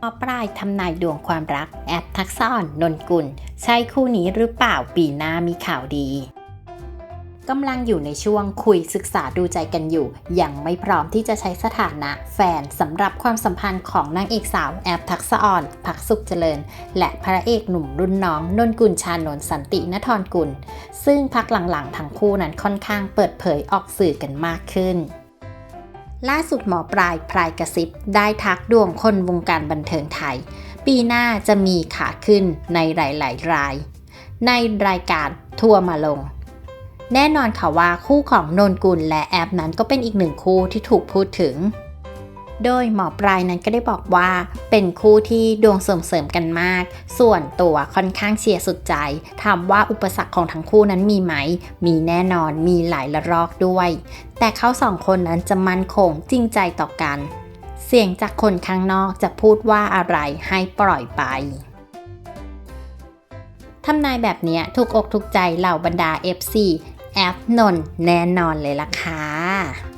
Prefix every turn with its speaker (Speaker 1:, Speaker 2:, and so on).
Speaker 1: หมอปลายทำนายดวงความรัก แอปทักษะอ่อน นนกุล ใช่คู่นี้หรือเปล่าปีหน้ามีข่าวดีกำลังอยู่ในช่วงคุยศึกษาดูใจกันอยู่ ยังไม่พร้อมที่จะใช้สถานะ แฟนสำหรับความสัมพันธ์ของนางเอกสาวแอปทักษอ่อนพักสุขเจริญ และพระเอกหนุ่มรุ่นน้องนนกุลชานนสันตินทรกุล ซึ่งพักหลังๆทั้งคู่นั้นค่อนข้างเปิดเผยออกสื่อกันมากขึ้น ล่าสุดหมอปลายพลายกระซิบ ได้ทักดวงคนวงการบันเทิงไทย ปีหน้าจะมีขาขึ้นในหลายๆราย ในรายการทัวร์มาลง แน่นอนค่ะว่าคู่ของนนกุลและแอปนั้นก็เป็นอีกหนึ่งคู่ที่ถูกพูดถึง โดยหมอปลายนั้นก็ได้บอกว่า เป็นคู่ที่ดวงส่งเสริมกันมาก ส่วนตัวค่อนข้างเชียร์สุดใจ ถามว่าอุปสรรคของทั้งคู่นั้นมีไหม มีแน่นอนมีหลายระลอกด้วย แต่เขาสองคนนั้นจะมั่นคงจริงใจต่อกัน เสียงจากคนข้างนอกจะพูดว่าอะไรให้ปล่อยไปทำนายแบบนี้ถูกอกถูกใจเหล่าบรรดา FC แอปนนแน่นอนเลยล่ะค่ะ